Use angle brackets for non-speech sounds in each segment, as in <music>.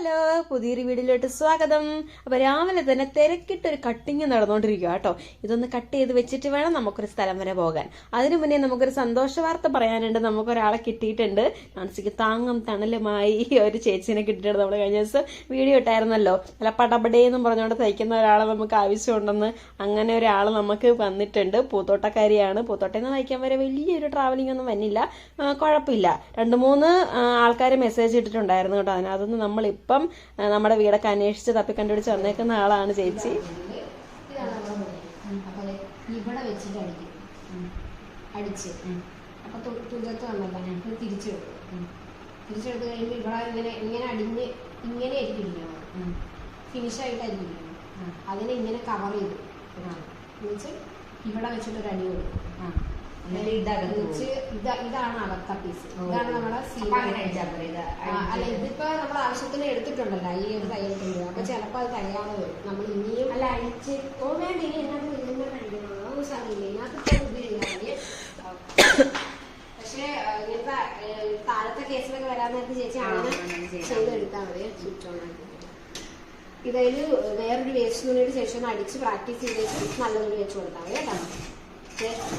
Hello പുതിയൊരു വീഡിയോയിലോട്ട് സ്വാഗതം. അപ്പൊ രാവിലെ തന്നെ തിരക്കിട്ടൊരു കട്ടിങ് നടന്നുകൊണ്ടിരിക്കുക കേട്ടോ. ഇതൊന്ന് കട്ട് ചെയ്ത് വെച്ചിട്ട് വേണം നമുക്കൊരു സ്ഥലം വരെ പോകാൻ. അതിനു മുന്നേ നമുക്കൊരു സന്തോഷ വാർത്ത പറയാനുണ്ട്. നമുക്കൊരാളെ കിട്ടിയിട്ടുണ്ട്. നാൻസിക്ക് താങ്ങും തണലുമായി ഒരു ചേച്ചീനെ കിട്ടിയിട്ടുണ്ട് നമ്മൾ കഴിഞ്ഞ ദിവസം. വീഡിയോ ഇട്ടായിരുന്നല്ലോ. അല്ല പടപടേന്നും പറഞ്ഞുകൊണ്ട് തയ്ക്കുന്ന ഒരാളെ നമുക്ക് ആവശ്യമുണ്ടെന്ന്. അങ്ങനെ ഒരാൾ നമുക്ക് വന്നിട്ടുണ്ട്. പൂത്തോട്ടക്കാരിയാണ് പൂത്തോട്ടയിൽ നിന്ന് വരെ വലിയൊരു ട്രാവലിംഗ് ഒന്നും വന്നില്ല. കുഴപ്പമില്ല. രണ്ട് മൂന്ന് ആൾക്കാർ മെസ്സേജ് ഇട്ടിട്ടുണ്ടായിരുന്നു കേട്ടോ. അതിനകത്തുനിന്ന് നമ്മളിപ്പം ആ, നമ്മുടെ വീടൊക്കെ അന്വേഷിച്ച് തപ്പി കണ്ടുപിടിച്ച് വന്നേക്കുന്ന ആളാണ് ചേച്ചി. ഇവിടെ വെച്ചിട്ട് ഞാൻ ഇങ്ങനെ ഇങ്ങനെ അടിഞ്ഞ് ഇങ്ങനെ ആയിരിക്കും ഇരിക്കണം ഫിനിഷ് ആയിട്ടായിരിക്കും ഇരിക്കണം അതിനെ ഇങ്ങനെ കവർ ചെയ്തു. എന്നുവെച്ച് ഇവിടെ വെച്ചിട്ടൊരു അടി കൊടുക്കും. ഇതാണ് അകത്ത പീസ് ഇതാണ് നമ്മളെ അല്ല ഇതിപ്പോ നമ്മൾ ആവശ്യത്തിന് എടുത്തിട്ടുണ്ടല്ലോ. ഈ ഒരു തയ്യൽ അപ്പൊ ചിലപ്പോ അത് തികയാതെ വരും. നമ്മൾ ഇനിയും അല്ല അഴിച്ച് ഓ വേണ്ട ഇനി എന്നാ ഇതിന്റെ കഴിക്കണം ഇതിനകത്ത് പക്ഷേ ഇങ്ങനത്തെ താഴത്തെ കേസിലൊക്കെ വരാൻ നേരത്തെ ചേച്ചി അങ്ങനെ ചെയ്തെടുത്താൽ മതി. സ്വിച്ച് ഓൺ ആക്കി. വേറൊരു വേസ്റ്റ് തുണിയുടെ ശേഷം അടിച്ച് പ്രാക്ടീസ് ചെയ്ത് നല്ലൊരു വെച്ച് കൊടുത്താൽ മതി കേട്ടോ.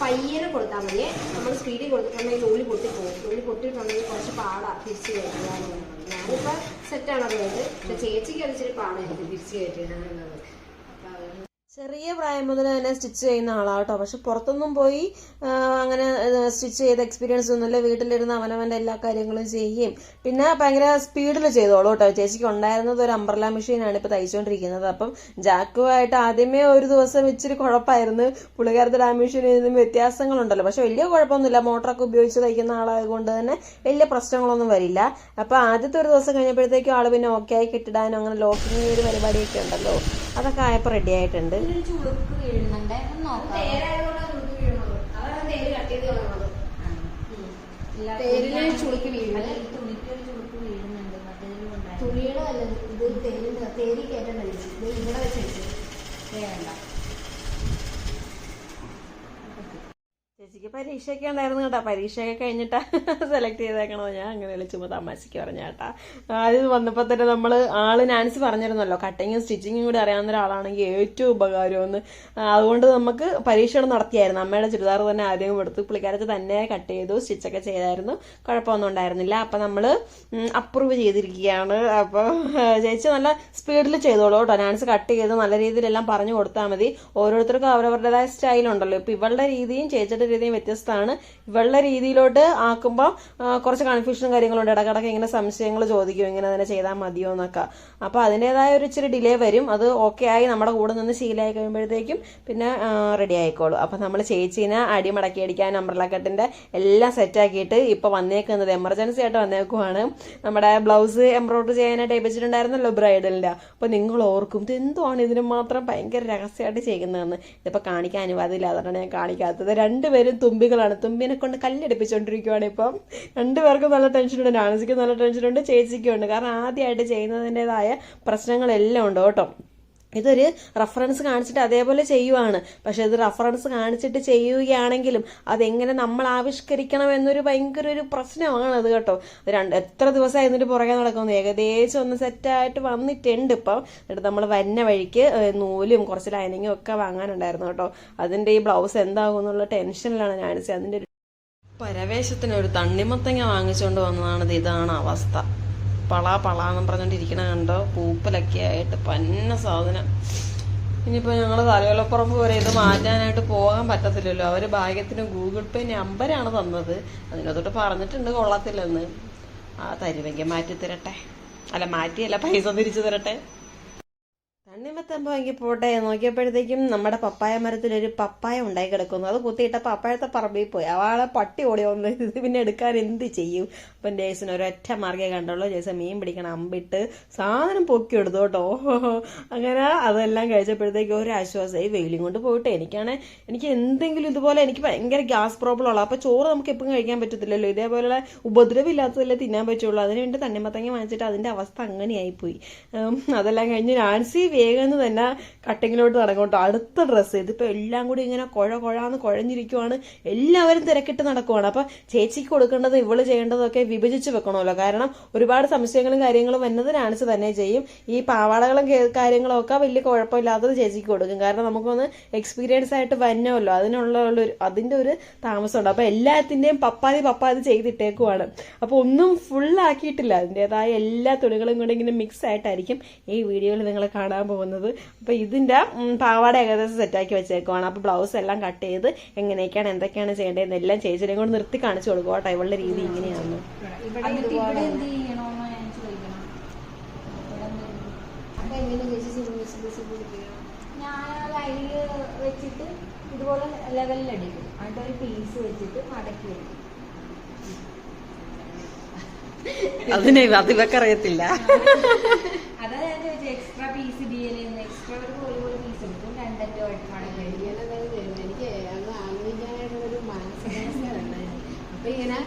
പയ്യനെ കൊടുത്താൽ മതിയെ. നമ്മൾ സ്പീഡിൽ കൊടുത്തിട്ടുണ്ടെങ്കിൽ ഉള്ളി പൊട്ടിപ്പോകും ഉള്ളി പൊട്ടിയിട്ടുണ്ടെങ്കിൽ കുറച്ച് പാടാണ് തിരിച്ച് കയറ്റുക ഞാനിപ്പോൾ സെറ്റാണ് അറിയുന്നത് പക്ഷെ ചേച്ചിക്ക് അത് ഇച്ചിരി പാടായിരിക്കും തിരിച്ച് കയറ്റുക അത് ചെറിയ പ്രായം മുതൽ തന്നെ സ്റ്റിച്ച് ചെയ്യുന്ന ആളാട്ടോ. പക്ഷെ പുറത്തൊന്നും പോയി അങ്ങനെ സ്റ്റിച്ച് ചെയ്ത എക്സ്പീരിയൻസ് ഒന്നുമില്ല വീട്ടിലിരുന്ന് അവനവന്റെ എല്ലാ കാര്യങ്ങളും ചെയ്യുകയും പിന്നെ ഭയങ്കര സ്പീഡിൽ ചെയ്തോളൂ കേട്ടോ. ചേച്ചിക്ക് ഉണ്ടായിരുന്നത് ഒരു അംബ്രല മെഷീനാണ് ഇപ്പോൾ തയ്ച്ചുകൊണ്ടിരിക്കുന്നത് അപ്പം ജാക്കുമായിട്ട് ആദ്യമേ ഒരു ദിവസം ഇച്ചിരി കുഴപ്പമായിരുന്നു. പുള്ളിക്കാരത്തിൽ ആ മെഷീനിൽ നിന്നും വ്യത്യാസങ്ങളുണ്ടല്ലോ. പക്ഷെ വലിയ കുഴപ്പമൊന്നുമില്ല. മോട്ടറൊക്കെ ഉപയോഗിച്ച് തയ്ക്കുന്ന ആളായതുകൊണ്ട് തന്നെ വലിയ പ്രശ്നങ്ങളൊന്നും വരില്ല. അപ്പോൾ ആദ്യത്തെ ഒരു ദിവസം കഴിഞ്ഞപ്പോഴത്തേക്കും ആൾ പിന്നെ ഓക്കെ ആയി കെട്ടിടാനും അങ്ങനെ ലോക്കിങ് ഒരു പരിപാടിയൊക്കെ ഉണ്ടല്ലോ. അതൊക്കെ ആയപ്പോൾ റെഡി ആയിട്ടുണ്ട്. തുണിയുടെ ചുളുക്ക് ഇത് തേരിന്റെ തേരി തേരായതുകൊണ്ട് ഇവിടെ വെച്ചിട്ട് അതാണ് തേര് കട്ട് ചെയ്ത് കളയുന്നത് ഇല്ല, തേരിൽ തുണി- ചുളുക്കി വീഴുന്നത്. അല്ല, ഈ തുണിക്കൊരു ചുളുക്ക് വീഴുന്നുണ്ട് മറ്റേതിലും ഉണ്ടായിരുന്നു. തുണിയുടെ അല്ല ഇത് തേരിന്റെ തേരി കയറ്റേണ്ട ഇത് ഇവിടെ വെച്ച് വേണ്ട ചേച്ചിക്ക് പരീക്ഷയൊക്കെ ഉണ്ടായിരുന്നു കേട്ടോ. പരീക്ഷയൊക്കെ കഴിഞ്ഞിട്ടാ <laughs> സെലക്ട് ചെയ്തേക്കണോ ഞാൻ അങ്ങനെ വിളിച്ചുമ്പോൾ തമാശക്ക് പറഞ്ഞ കേട്ടാ. ആദ്യം വന്നപ്പോൾ തന്നെ നമ്മൾ ആൾ നാൻസി പറഞ്ഞിരുന്നല്ലോ. കട്ടിങ്ങും സ്റ്റിച്ചിങ്ങും കൂടി അറിയാവുന്ന ഒരാളാണെങ്കിൽ ഏറ്റവും ഉപകാരമെന്ന്. അതുകൊണ്ട് നമുക്ക് പരീക്ഷകൾ നടത്തിയായിരുന്നു. അമ്മയുടെ ചുരിദാർ തന്നെ ആദ്യം കൊടുത്തു പുള്ളിക്കാരത്ത് തന്നെ കട്ട് ചെയ്തു സ്റ്റിച്ചൊക്കെ ചെയ്തായിരുന്നു. കുഴപ്പമൊന്നും ഉണ്ടായിരുന്നില്ല. അപ്പം നമ്മൾ അപ്രൂവ് ചെയ്തിരിക്കുകയാണ്. അപ്പോൾ ചേച്ചി നല്ല സ്പീഡിൽ ചെയ്തോളൂ കേട്ടോ. നാൻസ് കട്ട് ചെയ്ത് നല്ല രീതിയിലെല്ലാം പറഞ്ഞു കൊടുത്താൽ മതി. ഓരോരുത്തർക്കും അവരവരുടേതായ സ്റ്റൈലുണ്ടല്ലോ ഇപ്പം ഇവളുടെ രീതിയും ചേച്ചിയുടെ രീതിയും വ്യത്യസ്തമാണ്. ഇവളുടെ രീതിയിലോട്ട് ആക്കുമ്പോൾ കുറച്ച് കൺഫ്യൂഷനും കാര്യങ്ങളുണ്ട്. ഇടക്കിടക്ക് ഇങ്ങനെ സംശയങ്ങൾ ചോദിക്കും. ഇങ്ങനെ തന്നെ ചെയ്താൽ മതിയോ എന്നൊക്കെ. അപ്പോൾ അതിന്റെതായ ഒരു ഇച്ചിരി ഡിലേ വരും. അത് ഓക്കെ ആയി നമ്മുടെ കൂടെ നിന്ന് ശീലമായി കഴിയുമ്പോഴത്തേക്കും പിന്നെ റെഡി ആയിക്കോളൂ. അപ്പോൾ നമ്മൾ ചേച്ചീനെ അടിമടക്കി അടിക്കാൻ അംബ്രല കട്ടിന്റെ എല്ലാം സെറ്റാക്കിയിട്ട് ഇപ്പോൾ വന്നേക്കുന്നത് എമർജൻസി ആയിട്ട് വന്നേക്കുവാണ്. നമ്മുടെ ബ്ലൗസ് എംബ്രോയിഡറി ചെയ്യാനായിട്ട് ഏൽപ്പിച്ചിട്ടുണ്ടായിരുന്നല്ലോ ബ്രൈഡലിന്റെ അപ്പോൾ നിങ്ങൾ ഓർക്കും ഇത് ഇതിന് മാത്രം ഭയങ്കര രഹസ്യമായിട്ട് ചെയ്യുന്നതെന്ന്. ഇതിപ്പോൾ കാണിക്കാൻ അനുവാദമില്ല. അതുകൊണ്ടാണ് ഞാൻ കാണിക്കാത്തത്. രണ്ടുപേരും തുമ്പികളാണ്. തുമ്പിനെ കൊണ്ട് കല്ലെടുപ്പിച്ചുകൊണ്ടിരിക്കുവാണ് ഇപ്പം. രണ്ടുപേർക്കും നല്ല ടെൻഷനുണ്ട് നാനസിക്ക് നല്ല ടെൻഷനുണ്ട് ചേച്ചിക്കും ഉണ്ട്. കാരണം ആദ്യമായിട്ട് ചെയ്യുന്നതിന്റെതായ പ്രശ്നങ്ങളെല്ലാം ഉണ്ട് കേട്ടോ. ഇതൊരു റഫറൻസ് കാണിച്ചിട്ട് അതേപോലെ ചെയ്യുവാണ്. പക്ഷെ ഇത് റഫറൻസ് കാണിച്ചിട്ട് ചെയ്യുകയാണെങ്കിലും അതെങ്ങനെ നമ്മൾ ആവിഷ്കരിക്കണം എന്നൊരു ഭയങ്കര ഒരു പ്രശ്നമാണ് അത് കേട്ടോ. രണ്ട് എത്ര ദിവസമായി ഇതിന്റെ പുറകെ നടക്കുന്നു. ഏകദേശം ഒന്ന് സെറ്റായിട്ട് വന്നിട്ടുണ്ട് ഇപ്പം. എന്നിട്ട് നമ്മൾ വന്ന വഴിക്ക് നൂലും കുറച്ച് ലൈനിങ്ങും ഒക്കെ വാങ്ങാനുണ്ടായിരുന്നു കേട്ടോ. അതിന്റെ ഈ ബ്ലൗസ് എന്താകും എന്നുള്ള ടെൻഷനിലാണ് ഞാൻ അതിന്റെ ഒരു പരവേശത്തിന് ഒരു തണ്ണിമത്തങ്ങ വാങ്ങിച്ചുകൊണ്ട് വന്നതാണത്. ഇതാണ് അവസ്ഥ. പള പള എന്നും പറഞ്ഞോണ്ടിരിക്കണ കണ്ടോ? പൂപ്പലൊക്കെ ആയിട്ട് പന്ന സാധനം. ഇനിയിപ്പോൾ ഞങ്ങൾ തലയോലപ്പുറമ്പ് വരെ ഇത് മാറ്റാനായിട്ട് പോകാൻ പറ്റത്തില്ലല്ലോ. അവർ ഭാഗ്യത്തിന് ഗൂഗിൾ പേ നമ്പരാണ് തന്നത്. അതിനകത്തോട്ട് പറഞ്ഞിട്ടുണ്ട് കൊള്ളത്തില്ലെന്ന്. ആ തരുമെങ്കിൽ മാറ്റി തരട്ടെ അല്ല മാറ്റിയല്ല പൈസ തിരിച്ചു തരട്ടെ. തണ്ണിമത്തൻ പോയെങ്കിൽ പോട്ടെ നോക്കിയപ്പോഴത്തേക്കും നമ്മുടെ പപ്പായ മരത്തിൽ ഒരു പപ്പായ ഉണ്ടായി കിടക്കുന്നു. അത് കുത്തിയിട്ടപ്പോൾ അപ്പോഴത്തെ പറമ്പിൽ പോയി. അവളെ പട്ടി ഓടി വന്ന് ഇത് പിന്നെ എടുക്കാൻ എന്ത് ചെയ്യും? അപ്പം ജേസിന് ഒരൊറ്റ മാർഗേ കണ്ടുള്ളൂ. ജേസൻ മീൻ പിടിക്കണം അമ്പിട്ട് സാധനം പൊക്കി എടുത്തു കേട്ടോ. അങ്ങനെ അതെല്ലാം കഴിച്ചപ്പോഴത്തേക്കും ഒരു ആശ്വാസമായി വെയിലും കൊണ്ട് പോയിട്ട്. എനിക്കാണ് എനിക്ക് എന്തെങ്കിലും ഇതുപോലെ എനിക്ക് ഭയങ്കര ഗ്യാസ് പ്രോബ്ലം ഉള്ളു അപ്പോൾ ചോറ് നമുക്ക് എപ്പം കഴിക്കാൻ പറ്റത്തില്ലല്ലോ. ഇതേപോലെ ഉപദ്രവമില്ലാത്തതല്ലേ തിന്നാൻ പറ്റുള്ളൂ. അതിനുവേണ്ടി തണ്ണിമത്തങ്ങ വാങ്ങിച്ചിട്ട് അതിന്റെ അവസ്ഥ അങ്ങനെയായിപ്പോയി. പോയി അതെല്ലാം കഴിഞ്ഞ് നാൻസി വേഗം തന്നെ കട്ടിങ്ങിലോട്ട് നടക്കും അടുത്ത ഡ്രസ്സ് ഇതിപ്പോൾ എല്ലാം കൂടി ഇങ്ങനെ കുഴ കുഴാന്ന് കുഴഞ്ഞിരിക്കുവാണ്. എല്ലാവരും തിരക്കിട്ട് നടക്കുവാണ്. അപ്പം ചേച്ചിക്ക് കൊടുക്കേണ്ടത് ഇവൾ ചെയ്യേണ്ടതൊക്കെ വിഭജിച്ച് വെക്കണമല്ലോ. കാരണം ഒരുപാട് സംശയങ്ങളും കാര്യങ്ങളും വന്നത് നാൻസ് തന്നെ ചെയ്യും ഈ പാവാടകളും കാര്യങ്ങളും ഒക്കെ വലിയ കുഴപ്പമില്ലാത്തത് ചേച്ചിക്ക് കൊടുക്കും. കാരണം നമുക്കൊന്ന് എക്സ്പീരിയൻസ് ആയിട്ട് വന്നോല്ലോ. അതിനുള്ള ഒരു അതിന്റെ ഒരു താമസമുണ്ട്. അപ്പോൾ എല്ലാത്തിന്റെയും പപ്പാതി പപ്പാതി ചെയ്തിട്ടേക്കുവാണ്. അപ്പോൾ ഒന്നും ഫുൾ ആക്കിയിട്ടില്ല. അതിന്റെതായ എല്ലാ തുണികളും കൂടെ ഇങ്ങനെ മിക്സ് ആയിട്ടായിരിക്കും ഈ വീഡിയോയിൽ നിങ്ങൾ കാണാൻ പോകുന്നത്. അപ്പോൾ ഇതിന്റെ പാവാട ഏകദേശം സെറ്റാക്കി വെച്ചേക്കുവാണ്. അപ്പോൾ ബ്ലൗസ് എല്ലാം കട്ട് ചെയ്ത് എങ്ങനെയൊക്കെയാണ് എന്തൊക്കെയാണ് ചെയ്യേണ്ടതെന്ന് എല്ലാം ചേച്ചിനെ കൊണ്ട് നിർത്തി കാണിച്ചു കൊടുക്കും കേട്ടോ. ഇവളുടെ രീതി ഇങ്ങനെയാണ്. വെച്ചിട്ട് ഇതുപോലെ ലെവലിൽ അടിക്കും. എന്നിട്ട് ഒരു പീസ് വെച്ചിട്ട് മടക്കി വെക്കും അതിനെ അതിവക്കറിയത്തില്ല. അതാ ഞാൻ ചോദിച്ചത് എക്സ്ട്രാ പീസ് ഇടിയലെന്ന് എക്സ്ട്രാ ഒരു ഒരു ഒരു പീസ് എടുക്കും രണ്ടറ്റോ മടക്കി അടിക്കും എനിക്ക് അന്ന് ആലോചിക്കാനായിട്ടുള്ള ഒരു മാനസികാവസ്ഥ ഉണ്ടായിരുന്നു അപ്പൊ ഇങ്ങനെ ആ,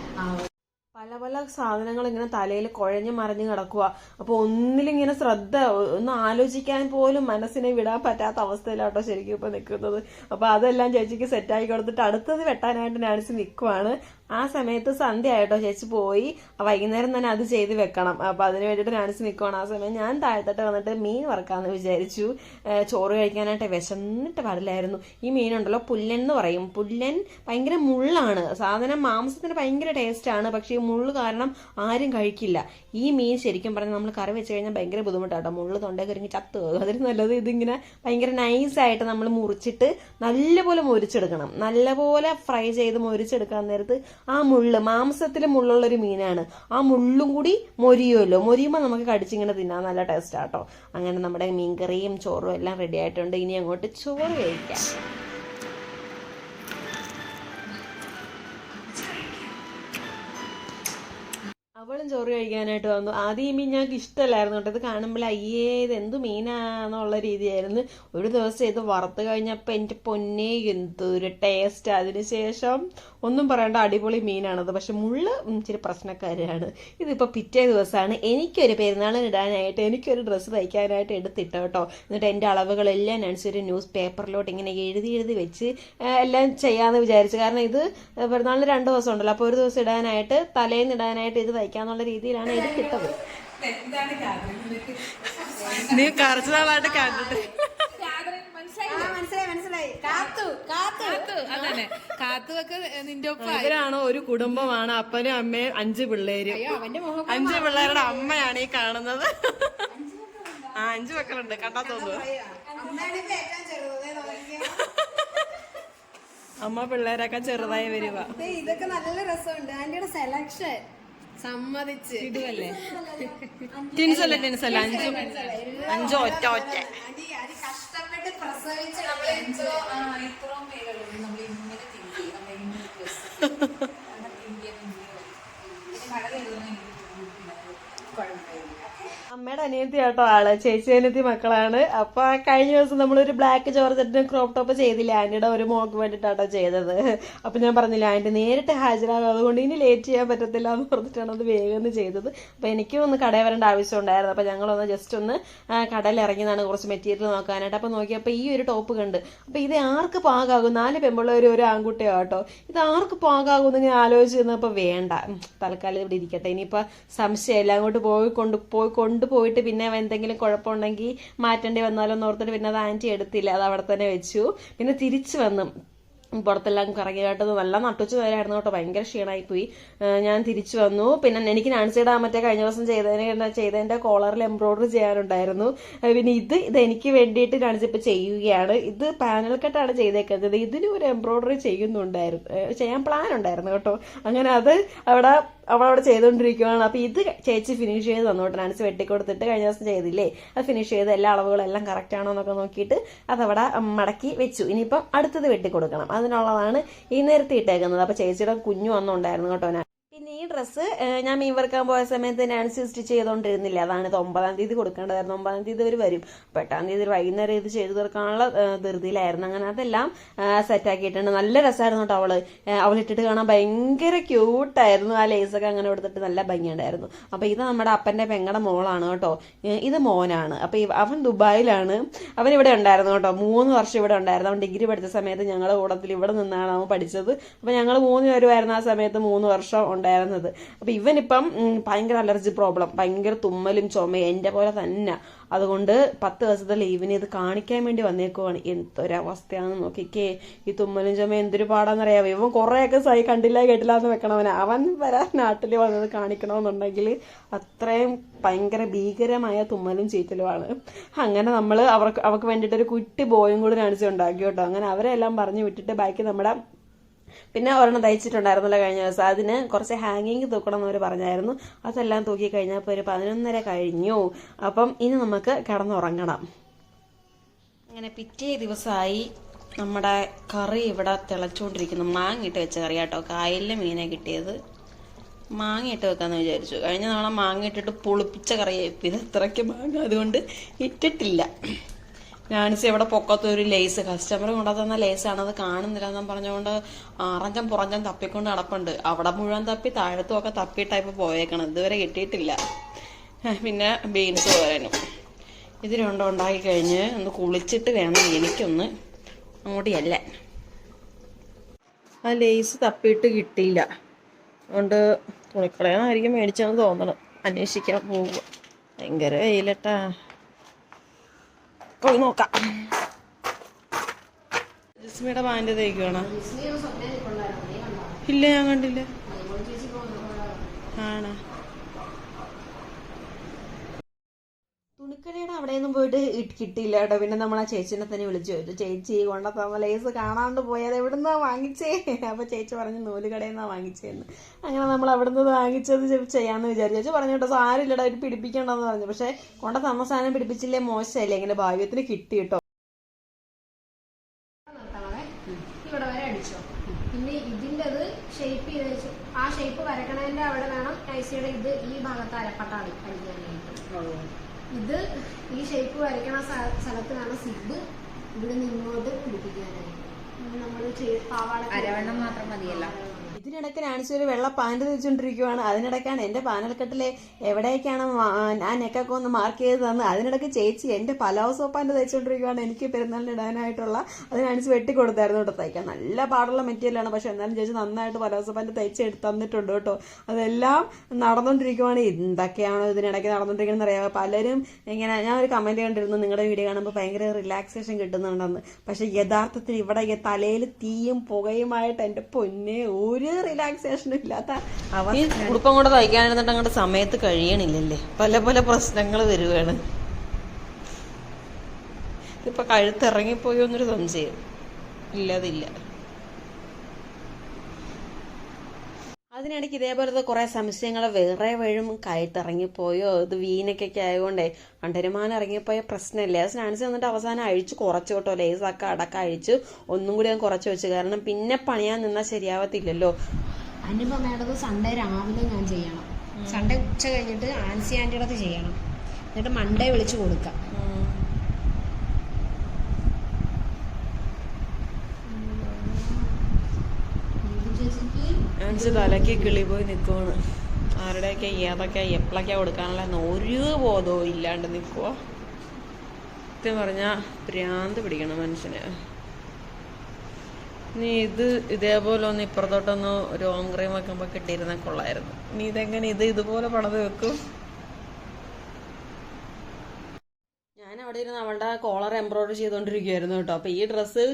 പല പല സാധനങ്ങൾ ഇങ്ങനെ തലയിൽ കുഴഞ്ഞു മറിഞ്ഞു കിടക്കുക അപ്പൊ ഒന്നിലിങ്ങനെ ശ്രദ്ധ ഒന്ന് ആലോചിക്കാൻ പോലും മനസ്സിനെ വിടാൻ പറ്റാത്ത അവസ്ഥയിലാട്ടോ ശരിക്കും ഇപ്പൊ നിൽക്കുന്നത്. അപ്പൊ അതെല്ലാം ചേച്ചിക്ക് സെറ്റാക്കി കൊടുത്തിട്ട് അടുത്തത് വെട്ടാനായിട്ട് നാൻസി നിൽക്കുവാണ് ആ സമയത്ത് സന്ധ്യ ആയിട്ടോ ചേച്ചി പോയി. വൈകുന്നേരം തന്നെ അത് ചെയ്ത് വെക്കണം. അപ്പൊ അതിന് വേണ്ടിയിട്ട് നാൻസി നിൽക്കുവാണ് ആ സമയം ഞാൻ താഴത്തോട്ട് വന്നിട്ട് മീൻ വറക്കാന്ന് വിചാരിച്ചു. ചോറ് കഴിക്കാനായിട്ട് വിശന്നിട്ട് പാടില്ലായിരുന്നു ഈ മീനുണ്ടല്ലോ പുല്ലൻ എന്ന് പറയും. പുല്ലൻ ഭയങ്കര മുള്ളാണ്. സാധനം മാംസത്തിന് ഭയങ്കര ആണ്. പക്ഷേ ഈ മുള്ള് കാരണം ആരും കഴിക്കില്ല. ഈ മീൻ ശരിക്കും പറഞ്ഞാൽ നമ്മൾ കറി വെച്ച് കഴിഞ്ഞാൽ ഭയങ്കര ബുദ്ധിമുട്ടാട്ടോ. മുള്ള് തൊണ്ടേ കരിഞ്ഞ് ചത്തു പോകും. അതിന് നല്ലത് ഇതിങ്ങനെ ഭയങ്കര നൈസായിട്ട് നമ്മൾ മുറിച്ചിട്ട് നല്ലപോലെ മുരിച്ചെടുക്കണം. നല്ലപോലെ ഫ്രൈ ചെയ്ത് മുരിച്ചെടുക്കാൻ നേരത്ത് ആ മുള്ള് മാംസത്തിൽ മുള്ളുള്ളൊരു മീനാണ്. ആ മുള്ളും കൂടി മൊരിയുമല്ലോ മൊരിയുമ്പോൾ നമുക്ക് കടിച്ചിങ്ങനെ തിന്നാൻ നല്ല ടേസ്റ്റ് ആട്ടോ അങ്ങനെ നമ്മുടെ മീൻകറിയും ചോറും എല്ലാം റെഡി ആയിട്ടുണ്ട്. ഇനി അങ്ങോട്ട് ചോറ് കഴിക്കാം. അവളും ചോറ് കഴിക്കാനായിട്ട് വന്നു. ആദ്യം ഈ മീൻ ഞങ്ങൾക്ക് ഇഷ്ടമല്ലായിരുന്നു കേട്ടോ. ഇത് കാണുമ്പോൾ അയ്യേ ഇത് എന്ത് മീനാന്നുള്ള രീതിയായിരുന്നു. ഒരു ദിവസം ഇത് വറുത്ത് കഴിഞ്ഞപ്പോൾ എന്റെ പൊന്നെ എന്തൊരു ടേസ്റ്റ് അതിനുശേഷം ഒന്നും പറയണ്ട അടിപൊളി മീനാണത്. പക്ഷെ മുള്ള ഇച്ചിരി പ്രശ്നക്കാരാണ് ഇതിപ്പോൾ പിറ്റേ ദിവസമാണ് എനിക്കൊരു പെരുന്നാളിനിടാനായിട്ട് എനിക്കൊരു ഡ്രസ്സ് തയ്ക്കാനായിട്ട് എടുത്തിട്ടോ കേട്ടോ എന്നിട്ട് എന്റെ അളവുകളെല്ലാം അനുസരിച്ച് ഒരു ന്യൂസ് പേപ്പറിലോട്ട് ഇങ്ങനെ എഴുതി എഴുതി വെച്ച് എല്ലാം ചെയ്യാമെന്ന് വിചാരിച്ചു. കാരണം ഇത് പെരുന്നാളിന് രണ്ട് ദിവസം ഉണ്ടല്ലോ. അപ്പോൾ ഒരു ദിവസം ഇടാനായിട്ട് തലേന്ന് ഇടാനായിട്ട് ഇത് തയ്ക്കാന്നുള്ള രീതിയിലാണ് എടുത്തിട്ടത് നീ കറച്ചതാളായിട്ട് നാളായിട്ട് കണ്ടിട്ട്. ഇവരാണ് ഒരു കുടുംബമാണ്? അപ്പനും അമ്മയും അഞ്ച് പിള്ളേര്. അവന്റെ മുഖം അഞ്ച് പിള്ളേരുടെ അമ്മയാണ് ഈ കാണുന്നത്. ആ അഞ്ചു മക്കളുണ്ട്. കണ്ടാ തോന്നുന്നു. അമ്മ പിള്ളേരൊക്കെ ചെറുതായി വരിക. ദേ, ഇതൊക്കെ നല്ല രസമുണ്ട്. ആന്റിയുടെ സെലക്ഷൻ സമ്മതിച്ച്. ഇടുവല്ലേ ടിൻസ് അല്ല. ടിൻസ് അല്ല. അഞ്ചും അഞ്ചോ ഒറ്റ ഒറ്റ. കഷ്ടപ്പെട്ട് പ്രസവിച്ച് എന്തോ ഇത്രയും പേരുള്ളത് നമ്മൾ ഇങ്ങനെ തിങ്ക് നമ്മൾ ഇങ്ങനെ ഡ്രസ് തിങ്ക് ചെയ്യാൻ പിന്നെ കട കയറുന്ന കുഴപ്പമില്ല അമ്മയുടെ അനിയത്തി കേട്ടോ ആൾ. ചേച്ചി അനിയത്തി മക്കളാണ്. അപ്പൊ കഴിഞ്ഞ ദിവസം നമ്മളൊരു ബ്ലാക്ക് ജോർജറ്റിന് ക്രോപ്പ് ടോപ്പ് ചെയ്തില്ല? ആന്റിയുടെ ഒരു മോക്ക് വേണ്ടിട്ടാട്ടോ ചെയ്തത്. അപ്പൊ ഞാൻ പറഞ്ഞില്ല ആന്റി നേരിട്ട് ഹാജരാകും. അതുകൊണ്ട് ഇനി ലേറ്റ് ചെയ്യാൻ പറ്റത്തില്ല എന്ന് പറഞ്ഞിട്ടാണ് അത് വേഗം ഒന്ന് ചെയ്തത്. അപ്പൊ എനിക്കും ഒന്ന് കടയിൽ വരേണ്ട ആവശ്യം ഉണ്ടായിരുന്നു. അപ്പൊ ഞങ്ങളൊന്ന് ജസ്റ്റ് ഒന്ന് കടയിൽ ഇറങ്ങിയതാണ് കുറച്ച് മെറ്റീരിയൽ നോക്കാനായിട്ട്. അപ്പൊ നോക്കിയപ്പോൾ ഈ ഒരു ടോപ്പ് കണ്ട്. അപ്പൊ ഇത് ആർക്ക് പാകാകും? നാല് പെമ്പിള്ളേരും ഒരു ആൺകുട്ടിയോ കേട്ടോ. ഇത് ആർക്ക് പാകാകും എന്ന് ഞാൻ ആലോചിച്ച് നിന്നപ്പോൾ വേണ്ട. തൽക്കാലം ഇവിടെ ഇരിക്കട്ടെ. ഇനിയിപ്പോൾ സംശയമില്ല. അങ്ങോട്ട് പോയി കൊണ്ട് പോയി കൊണ്ടുപോയിട്ട് പിന്നെ എന്തെങ്കിലും കുഴപ്പമുണ്ടെങ്കിൽ മാറ്റേണ്ടി വന്നാലോ എന്ന് ഓർത്തിട്ട് പിന്നെ അത് ആന്റി എടുത്തില്ല. അത് അവിടെ തന്നെ വെച്ചു. പിന്നെ തിരിച്ചു വന്നു. പുറത്തെല്ലാം കറങ്ങി കേട്ടത് നല്ല നട്ടുച്ച വരായിരുന്നു കേട്ടോ. ഭയങ്കര ക്ഷീണമായി പോയി ഞാൻ തിരിച്ചു വന്നു. പിന്നെ എനിക്ക് നാൻസിയുടെ മറ്റേ കഴിഞ്ഞ ദിവസം ചെയ്തതിന് ചെയ്തതിന്റെ കോളറിൽ എംബ്രോയിഡറി ചെയ്യാനുണ്ടായിരുന്നു. പിന്നെ ഇത് ഇത് എനിക്ക് വേണ്ടിയിട്ട് നാൻസി ഇപ്പൊ ചെയ്യുകയാണ്. ഇത് പാനൽ കട്ടാണ് ചെയ്തേക്കുന്നത്. ഇതിന് ഒരു എംബ്രോയിഡറി ചെയ്യുന്നുണ്ടായിരുന്നു. ചെയ്യാൻ പ്ലാൻ ഉണ്ടായിരുന്നു കേട്ടോ. അങ്ങനെ അത് അവിടെ അവളവിടെ ചെയ്തുകൊണ്ടിരിക്കുകയാണ് അപ്പൊ ഇത് ചേച്ചി ഫിനിഷ് ചെയ്ത് തന്നു കേട്ടോ. നാൻസി വെട്ടിക്കൊടുത്തിട്ട് കഴിഞ്ഞ ദിവസം ചെയ്തില്ലേ? അത് ഫിനിഷ് ചെയ്ത് എല്ലാ അളവുകളെല്ലാം കറക്റ്റ് ആണോ എന്നൊക്കെ നോക്കിയിട്ട് അതവിടെ മടക്കി വെച്ചു. ഇനിയിപ്പം അടുത്തത് വെട്ടിക്കൊടുക്കണം. അതിനുള്ളതാണ് ഈ നേരത്തെ ഇട്ടേക്കുന്നത്. അപ്പൊ ചേച്ചിയുടെ കുഞ്ഞു വന്നുണ്ടായിരുന്നു കേട്ടോ പിന്നെ ഈ ഡ്രസ്സ് ഞാൻ മീൻ വറുക്കാൻ പോയ സമയത്ത് നാൻസി സ്റ്റിച്ച് ചെയ്തുകൊണ്ടിരുന്നില്ല അതാണ് ഇത് ഒമ്പതാം തീയതി കൊടുക്കേണ്ടതായിരുന്നു. ഒമ്പതാം തീയതി അവർ വരും. എട്ടാം തീയതി വൈകുന്നേരം ഇത് ചെയ്തു തീർക്കാനുള്ള ധൃതിയിലായിരുന്നു. അങ്ങനെ അതെല്ലാം സെറ്റാക്കിയിട്ടുണ്ട് നല്ല രസമായിരുന്നു കേട്ടോ അവൾ. അവളിട്ടിട്ട് കാണാൻ ഭയങ്കര ക്യൂട്ടായിരുന്നു ആ ലേസൊക്കെ അങ്ങനെ കൊടുത്തിട്ട് നല്ല ഭംഗിയുണ്ടായിരുന്നു. അപ്പോൾ ഇത് നമ്മുടെ അപ്പന്റെ പെങ്ങളുടെ മോളാണ് കേട്ടോ ഇത് മോനാണ്. അപ്പോൾ അവൻ ദുബായിലാണ്. അവൻ ഇവിടെ ഉണ്ടായിരുന്നു കേട്ടോ മൂന്ന് വർഷം ഇവിടെ ഉണ്ടായിരുന്നു. അവൻ ഡിഗ്രി പഠിച്ച സമയത്ത് ഞങ്ങളുടെ കൂടത്തിൽ ഇവിടെ നിന്നാണ് അവൻ പഠിച്ചത്. അപ്പോൾ ഞങ്ങൾ മൂന്ന് പേരുമായിരുന്നു ആ സമയത്ത് മൂന്ന് വർഷം ഉണ്ടായിരുന്നത്. അപ്പോൾ ഇവനിപ്പം ഭയങ്കര അലർജി പ്രോബ്ലം ഭയങ്കര തുമ്മലും ചുമയും എന്റെ പോലെ തന്നെ. അതുകൊണ്ട് പത്ത് ദിവസത്തെ ലീവിന് ഇത് കാണിക്കാൻ വേണ്ടി വന്നേക്കുവാണ്. എന്തൊരവസ്ഥയാണെന്ന് നോക്കിക്കേ. ഈ തുമ്മലും ചുമ എന്തൊരു പാടാന്നറിയാമോ ഇവൻ കുറേയൊക്കെ സൈ കണ്ടില്ല കേട്ടില്ല എന്ന് വെക്കണവന്. അവൻ വരാൻ നാട്ടിൽ വന്നത് കാണിക്കണമെന്നുണ്ടെങ്കിൽ അത്രയും ഭയങ്കര ഭീകരമായ തുമ്മലും ചീറ്റലുമാണ് അങ്ങനെ നമ്മൾ അവർക്ക് അവർക്ക് വേണ്ടിയിട്ട് ഒരു കുട്ടി ബോയും കൂടി കാണിച്ച് ഉണ്ടാക്കി കേട്ടോ അങ്ങനെ അവരെല്ലാം പറഞ്ഞു വിട്ടിട്ട് ബാക്കി നമ്മുടെ പിന്നെ ഒരെണ്ണം തയ്ച്ചിട്ടുണ്ടായിരുന്നല്ലോ കഴിഞ്ഞ ദിവസം. അതിന് കുറച്ച് ഹാങ്ങിങ് തൂക്കണം എന്ന് അവർ പറഞ്ഞായിരുന്നു. അതെല്ലാം തൂക്കി കഴിഞ്ഞപ്പോൾ ഒരു പതിനൊന്നര കഴിഞ്ഞു. അപ്പം ഇനി നമുക്ക് കിടന്നുറങ്ങണം. അങ്ങനെ പിറ്റേ ദിവസമായി നമ്മുടെ കറി ഇവിടെ തിളച്ചുകൊണ്ടിരിക്കുന്നു മാങ്ങിട്ട് വെച്ച കറി കേട്ടോ കായലിലെ മീനെ കിട്ടിയത്. മാങ്ങയിട്ട് വെക്കാന്ന് വിചാരിച്ചു. കഴിഞ്ഞ തവണ മാങ്ങ ഇട്ടിട്ട് പുളിപ്പിച്ച കറിയായി ഇത്. അത്രയ്ക്ക് മാങ്ങ അതുകൊണ്ട് ഇട്ടിട്ടില്ല. ഞാനിച്ച് ഇവിടെ പൊക്കത്ത് ഒരു ലേസ് കസ്റ്റമർ കൊണ്ടുതന്ന ലേസാണ് അത് കാണുന്നില്ല എന്നും പറഞ്ഞുകൊണ്ട് ആറഞ്ചം പുറഞ്ചം തപ്പിക്കൊണ്ട് നടപ്പുണ്ട്. അവിടെ മുഴുവൻ തപ്പി താഴത്തും ഒക്കെ ഇപ്പോൾ പോയേക്കണം ഇതുവരെ കിട്ടിയിട്ടില്ല. പിന്നെ ബീൻസ് പോരാനും ഇത് രണ്ടും ഉണ്ടാക്കി കഴിഞ്ഞ് ഒന്ന് കുളിച്ചിട്ട് വേണം എനിക്കൊന്ന് അങ്ങോട്ട് ചെല്ലാൻ. ആ ലേസ് തപ്പിയിട്ട് കിട്ടിയില്ല. അതുകൊണ്ട് തുണിക്കളയെന്നായിരിക്കും മേടിച്ചെന്ന് തോന്നണം. അന്വേഷിക്കാൻ പോവുക. ഭയങ്കര വെയിലട്ടാ. പോയി നോക്കാം. ജിസ്മിയുടെ പാന്റ് തേക്കുവാണോ? ഇല്ല ഞാൻ കണ്ടില്ല. ആണ്? അവിടെയൊന്നും പോയിട്ട് ഇ- കിട്ടിയില്ല കേട്ടോ. പിന്നെ നമ്മൾ ആ ചേച്ചിനെ തന്നെ വിളിച്ചു. ചോദിച്ചു ചേച്ചി കൊണ്ടത്തമ്മ ലേസ് കാണാണ്ട് പോയത് എവിടുന്നാ വാങ്ങിച്ചേ? അപ്പൊ ചേച്ചി പറഞ്ഞു നൂൽ കടയിൽ നിന്നാണ് വാങ്ങിച്ചേന്ന്. അങ്ങനെ നമ്മൾ അവിടുന്ന് വാങ്ങിച്ചത് ചെയ്യാമെന്ന് ചെയ്യാന്ന് വിചാരിച്ചു. ചേച്ചി പറഞ്ഞു കേട്ടോ സാരില്ലടാ ഒരു പിടിപ്പിക്കണ്ടെന്ന് പറഞ്ഞു. പക്ഷെ കൊണ്ട തന്ന സാധനം പിടിപ്പിച്ചില്ലേ മോശമല്ലേ? ഇങ്ങനെ ഭാഗ്യത്തിന് കിട്ടി കേട്ടോ. ഇവിടെ വരെ അടിച്ചോ. പിന്നെ ഇതിന്റെത് ഷേപ്പ് ചെയ്ത് വെച്ച് ആ ഷേപ്പ് വരക്കണതിന്റെ അവിടെ വേണം നൈസിയുടെ ഇത് ഈ ഭാഗത്ത് അരപ്പട്ടാണ്. അടിക്കാനായിട്ട് ഇത് ഈ ഷേപ്പ് വരയ്ക്കണ സ്ഥലത്തിനാണ് സ്ഥലത്ത് സിബ് ഇവിടെ നിന്നോട് പിടിപ്പിക്കാനായി നമ്മൾ പാവാട അരവണ്ണം മാത്രം മതിയല്ലോ. ഇതിനിടയ്ക്ക് നാണിച്ച് ഒരു വെള്ള പാന്റ് തയ്ച്ചുകൊണ്ടിരിക്കുവാണ് അതിനിടയ്ക്കാണ് എന്റെ പാനൽക്കെട്ടിലെ എവിടേക്കാണ് ഞാൻ നെക്കൊക്കെ ഒന്ന് മാർക്ക് ചെയ്ത് തന്ന്. അതിനിടയ്ക്ക് ചേച്ചി എന്റെ പലാവ് സോപ്പാന്റ് തയ്ച്ചുകൊണ്ടിരിക്കുവാണ് എനിക്ക് പെരുന്നാളിന് ഇടാനായിട്ടുള്ള അത് നാണിച്ച് വെട്ടി കൊടുത്തായിരുന്നു തയ്ക്കാൻ. നല്ല പാടുള്ള മെറ്റീരിയലാണ് പക്ഷെ എന്നാലും ചേച്ചി നന്നായിട്ട് പലാവ് സോപ്പാന്റ് തയ്ച്ച് തന്നിട്ടുണ്ട് കേട്ടോ. അതെല്ലാം നടന്നുകൊണ്ടിരിക്കുവാണ് എന്തൊക്കെയാണോ ഇതിനിടയ്ക്ക് നടന്നുകൊണ്ടിരിക്കുന്നത് അറിയാമോ പലരും ഇങ്ങനെ ഞാൻ ഒരു കമന്റ് കണ്ടിരുന്നു. നിങ്ങളുടെ വീഡിയോ കാണുമ്പോൾ ഭയങ്കര റിലാക്സേഷൻ കിട്ടുന്നുണ്ടെന്ന്. പക്ഷേ യഥാർത്ഥത്തിൽ ഇവിടെ തലയിൽ തീയും പുകയുമായിട്ട് എന്റെ പൊന്നെ ഒരു റിലാക്സേഷനും ഇല്ലാത്ത ഈ ഉടുപ്പം കൂടെ തയ്ക്കാനിരുന്നിട്ട് അങ്ങോട്ട് സമയത്ത് കഴിയണില്ലല്ലേ? പല പല പ്രശ്നങ്ങൾ വരുവാണ്. ഇപ്പൊ കഴുത്തിറങ്ങിപ്പോയോ എന്നൊരു സംശയം. ഇല്ലതില്ല അതിനിടയ്ക്ക് ഇതേപോലത്തെ കുറേ സംശയങ്ങൾ വേറെ വഴും കയറ്റിറങ്ങിപ്പോയോ? ഇത് വീനക്കൊക്കെ ആയതുകൊണ്ടേ കണ്ടരുമാനം ഇറങ്ങിപ്പോയ പ്രശ്നമില്ല. അത് സ്നാൻസ് വന്നിട്ട് അവസാനം അഴിച്ച് കുറച്ചു കേട്ടോ ലേസൊക്കെ അടക്കം അഴിച്ച്. ഒന്നും കൂടി ഞാൻ കുറച്ച് വെച്ചു. കാരണം പിന്നെ പണിയാൻ നിന്നാൽ ശരിയാവത്തില്ലല്ലോ. അനുപ മേടത് സൺഡേ രാവിലെ ഞാൻ ചെയ്യണം. സൺഡേ ഉച്ച കഴിഞ്ഞിട്ട് ആൻസി ആന്റിയുടെ ചെയ്യണം. എന്നിട്ട് മൺഡേ വിളിച്ചു കൊടുക്കാം. അഞ്ച് തലയ്ക്ക് കിളി പോയി നിൽക്കുവാണ് ആരുടെയൊക്കെ ഏതൊക്കെ എപ്പോഴൊക്കെ കൊടുക്കാനുള്ള ഒരു ബോധവും ഇല്ലാണ്ട് നിൽക്കുക സത്യം പറഞ്ഞാൽ ഭ്രാന്ത് പിടിക്കണം മനസ്സിന് നീ ഇത് ഇതേപോലെ ഒന്ന് ഇപ്പുറത്തോട്ടൊന്ന് രോങ് ക്രീം വെക്കുമ്പോൾ കിട്ടിയിരുന്ന കൊള്ളായിരുന്നു. നീ ഇതെങ്ങനെ ഇത് ഇതുപോലെ പണത് വെക്കും ഞാൻ അവിടെ ഇരുന്ന് അവളുടെ കോളർ എംബ്രോയിഡറി ചെയ്തുകൊണ്ടിരിക്കുകയായിരുന്നു കേട്ടോ. അപ്പോൾ ഈ ഡ്രസ്സ്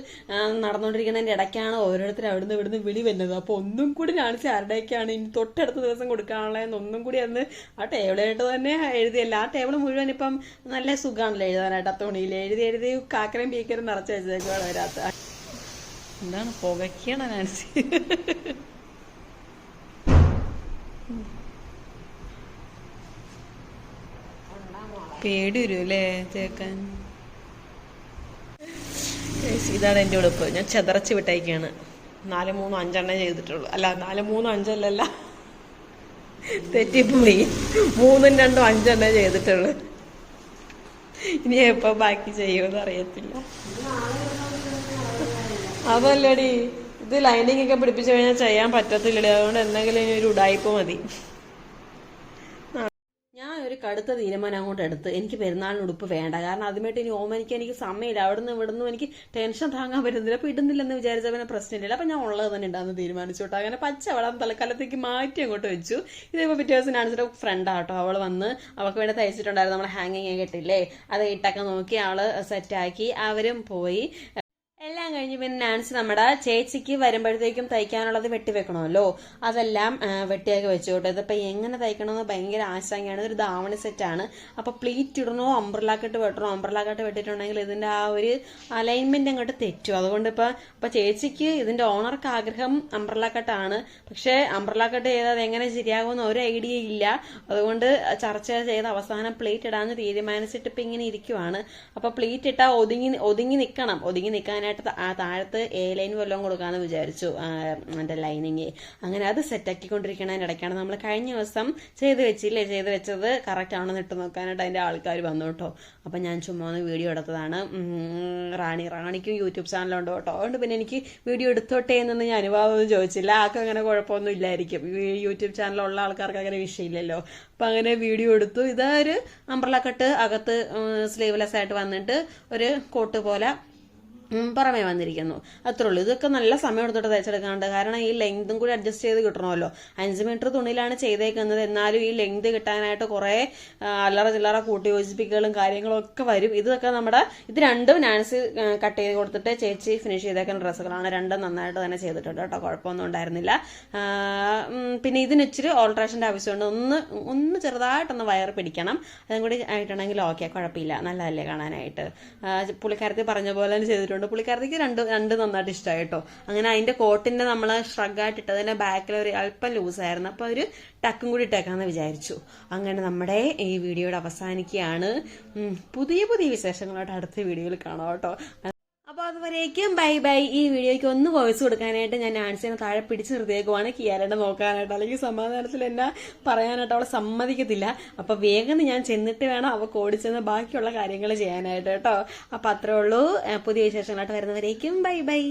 നടന്നുകൊണ്ടിരിക്കുന്നതിന്റെ ഇടയ്ക്കാണ് ഓരോരുത്തർ അവിടുന്ന് ഇവിടുന്ന് വിളി വരുന്നത്. അപ്പോൾ ഒന്നും കൂടി കാണിച്ച് ആരുടെയൊക്കെയാണ് ഇനി തൊട്ടടുത്ത ദിവസം കൊടുക്കാനുള്ളതെന്ന് ഒന്നും കൂടി അന്ന് ആ ടേബിളായിട്ട് തന്നെ എഴുതിയല്ല. ആ ടേബിൾ മുഴുവൻ ഇപ്പം നല്ല സുഖമാണല്ലോ എഴുതാനായിട്ട്. ആ തുണിയിൽ എഴുതി എഴുതി കാക്കരയും പീക്കരും നിറച്ച് വെച്ചേക്കുവാണ് വരാത്ത എന്താണ് പുകയ്ക്കണം നാൻസി പേടി വരും അല്ലേ ചേക്കാൻ ഇതാണ് എന്റെ ഉടുപ്പ്. ഞാൻ ചെതറച്ച് വിട്ടേക്കാണ്. നാല് മൂന്ന് അഞ്ചെണ്ണേ ചെയ്തിട്ടുള്ളൂ. അല്ല നാല് മൂന്ന് അഞ്ചല്ലല്ല. തെറ്റിപ്പോയി മൂന്നും രണ്ടും അഞ്ചെണ്ണേ ചെയ്തിട്ടുള്ളൂ. ഇനി എപ്പോ ബാക്കി ചെയ്യുമെന്ന് അറിയത്തില്ല. അതല്ലടി ഇത് ലൈനിങ് ഒക്കെ പിടിപ്പിച്ചു കഴിഞ്ഞാൽ ചെയ്യാൻ പറ്റത്തില്ലടി. അതുകൊണ്ട് എന്തെങ്കിലും ഇനി ഒരു ഉടായ്പ മതി. ഒരു കടുത്ത തീരുമാനം അങ്ങോട്ട് എടുത്ത് എനിക്ക് പെരുന്നാളിന് ഉടുപ്പ് വേണ്ട. കാരണം അതുമായിട്ട് ഇനി ഓമനിക്ക് എനിക്ക് സമയമില്ല. അവിടെ നിന്ന് ഇവിടെ നിന്ന് എനിക്ക് ടെൻഷൻ താങ്ങാൻ പറ്റുന്നില്ല. അപ്പൊ ഇടുന്നില്ലെന്ന് വിചാരിച്ച പിന്നെ പ്രശ്നമില്ല. അപ്പൊ ഞാൻ ഉള്ളത് തന്നെ ഉണ്ടാകുന്ന തീരുമാനിച്ചു കേട്ടോ. അങ്ങനെ പച്ചവളം തലക്കാലത്തേക്ക് മാറ്റി അങ്ങോട്ട് വെച്ചു. ഇതിപ്പോ പിറ്റേ ദിവസം കാണിച്ചിട്ട് ഫ്രണ്ട് ആട്ടോ അവൾ വന്ന് അവൾക്ക് വേണ്ടി തയ്ച്ചിട്ടുണ്ടായിരുന്നു. നമ്മൾ ഹാങ്ങിങ് കേട്ടില്ലേ അത് ഇട്ടൊക്കെ നോക്കി അവൾ സെറ്റാക്കി അവരും പോയി. എല്ലാം കഴിഞ്ഞ് പിന്നെ നാൻസി നമ്മുടെ ചേച്ചിക്ക് വരുമ്പോഴത്തേക്കും തയ്ക്കാനുള്ളത് വെട്ടിവെക്കണമല്ലോ. അതെല്ലാം വെട്ടിയാക്കി വെട്ടിയൊക്കെ വെച്ചു കേട്ടോ ഇതിപ്പോൾ എങ്ങനെ തയ്ക്കണമെന്ന് ഭയങ്കര ആശങ്കയാണ്. ഇതൊരു ധാവണി സെറ്റാണ് അപ്പോൾ പ്ലീറ്റ് ഇടണോ അംബ്രല കട്ട് വെട്ടണോ? അംബ്രല വെട്ടിയിട്ടുണ്ടെങ്കിൽ ഇതിന്റെ ആ ഒരു അലൈൻമെന്റ് അങ്ങോട്ട് തെറ്റും. അതുകൊണ്ട് ഇപ്പോൾ ഇപ്പോൾ ചേച്ചിക്ക് ഇതിന്റെ ഓണർക്ക് ആഗ്രഹം അംബ്രല പക്ഷേ അംബ്രല കട്ട് ചെയ്താൽ അത് എങ്ങനെ ശരിയാകുമെന്ന് ഒരു ഐഡിയ ഇല്ല. അതുകൊണ്ട് ചർച്ച ചെയ്ത് അവസാനം പ്ലീറ്റ് ഇടാമെന്ന് തീരുമാനിച്ചിട്ട് ഇപ്പം ഇങ്ങനെ ഇരിക്കുവാണ്. അപ്പോൾ പ്ലീറ്റ് ഇട്ടാൽ ഒതുങ്ങി ഒതുങ്ങി നിൽക്കണം ഒതുങ്ങി നിൽക്കാനായിട്ട് ത- ആ താഴത്ത് എ ലൈൻ വല്ലതും കൊടുക്കാമെന്ന് വിചാരിച്ചു. എന്റെ ലൈനിങ് അങ്ങനെ അത് സെറ്റാക്കിക്കൊണ്ടിരിക്കണതിനിടയ്ക്കാണ് നമ്മൾ കഴിഞ്ഞ ദിവസം ചെയ്ത് വെച്ചില്ലേ? ചെയ്ത് വെച്ചത് കറക്റ്റ് ആണെന്ന് ഇട്ട് നോക്കാനായിട്ട് അതിന്റെ ആൾക്കാർ വന്നു കേട്ടോ. അപ്പം ഞാൻ ചുമ്മാ ഒന്ന് വീഡിയോ എടുത്തതാണ്. റാണി. റാണിക്കും യൂട്യൂബ് ചാനലുണ്ട് കേട്ടോ. അതുകൊണ്ട് പിന്നെ എനിക്ക് വീഡിയോ എടുത്തോട്ടെ എന്നൊന്നും ഞാൻ അനുഭവമൊന്നും ചോദിച്ചില്ല. ആർക്കും അങ്ങനെ കുഴപ്പമൊന്നും ഇല്ലായിരിക്കും. യൂട്യൂബ് ചാനലുള്ള ആൾക്കാർക്ക് അങ്ങനെ വിഷയമില്ലല്ലോ. അപ്പം അങ്ങനെ വീഡിയോ എടുത്തു. ഇതൊരു അംബ്രല കട്ട് അകത്ത് സ്ലീവ്ലെസ് ആയിട്ട് വന്നിട്ട് ഒരു കോട്ട് പോലെ പുറമേ വന്നിരിക്കുന്നു. അത്രേ ഉള്ളൂ. ഇതൊക്കെ നല്ല സമയം എടുത്തിട്ട് തയ്ച്ചെടുക്കാണ്ട് കാരണം ഈ ലെങ്തും കൂടി അഡ്ജസ്റ്റ് ചെയ്ത് കിട്ടണമല്ലോ. അഞ്ച് മീറ്റർ തുണിയിലാണ് ചെയ്തേക്കുന്നത്. എന്നാലും ഈ ലെങ്ത് കിട്ടാനായിട്ട് കുറേ അല്ലറ ചില്ലറ കൂട്ടി യോജിപ്പിക്കലും കാര്യങ്ങളും ഒക്കെ വരും. ഇതൊക്കെ നമ്മുടെ ഇത് രണ്ടും നാൻസ് കട്ട് ചെയ്ത് കൊടുത്തിട്ട് ചേച്ചി ഫിനിഷ് ചെയ്തേക്കുന്ന ഡ്രസ്സുകളാണ്. രണ്ടും നന്നായിട്ട് തന്നെ ചെയ്തിട്ടുണ്ട് കേട്ടോ. കുഴപ്പമൊന്നും ഉണ്ടായിരുന്നില്ല. പിന്നെ ഇതിന് ഇച്ചിരി ഓൾട്രേഷന്റെ ആവശ്യമുണ്ട്. ഒന്ന് ഒന്ന് ചെറുതായിട്ടൊന്ന് വയർ പിടിക്കണം. അതും കൂടി ആയിട്ടുണ്ടെങ്കിൽ ഓക്കെ കുഴപ്പമില്ല. നല്ലതല്ലേ കാണാനായിട്ട്. പുള്ളിക്കാരത്തിൽ പറഞ്ഞ പോലെ തന്നെ ചെയ്തിട്ടുണ്ട്. പുള്ളിക്കാരത്തിക്ക് രണ്ട് രണ്ട് നന്നായിട്ട് ഇഷ്ടമായി കേട്ടോ അങ്ങനെ അതിന്റെ കോട്ടിന്റെ നമ്മൾ ഷ്രഗായിട്ട് ഇട്ടതിന്റെ ബാക്കിൽ ഒരു അല്പം ലൂസായിരുന്നു അപ്പോൾ ഒരു ടക്കും കൂടി ഇട്ടേക്കാന്ന് വിചാരിച്ചു. അങ്ങനെ നമ്മുടെ ഈ വീഡിയോയുടെ അവസാനിക്കുകയാണ്. പുതിയ പുതിയ വിശേഷങ്ങളായിട്ട് അടുത്ത വീഡിയോയിൽ കാണാം കേട്ടോ. അപ്പോൾ അതുവരേക്കും ബൈ ബൈ. ഈ വീഡിയോയ്ക്ക് ഒന്ന് വോയിസ് കൊടുക്കാനായിട്ട് ഞാൻ ആൻസിനെ താഴെ പിടിച്ച് നിർത്തിയേക്കുവാണ്. കിയാരേണ്ട നോക്കാനായിട്ട്. അല്ലെങ്കിൽ സമാധാനത്തിൽ എന്നെ പറയാനായിട്ട് അവളെ സമ്മതിക്കത്തില്ല. അപ്പോൾ വേഗം ഞാൻ ചെന്നിട്ട് വേണം അവൾക്ക് ഓടിച്ചെന്ന് ബാക്കിയുള്ള കാര്യങ്ങൾ ചെയ്യാനായിട്ട് കേട്ടോ. അപ്പോൾ അത്രേ ഉള്ളൂ. പുതിയ വിശേഷങ്ങളായിട്ട് വരുന്നവരേക്കും ബൈ ബൈ.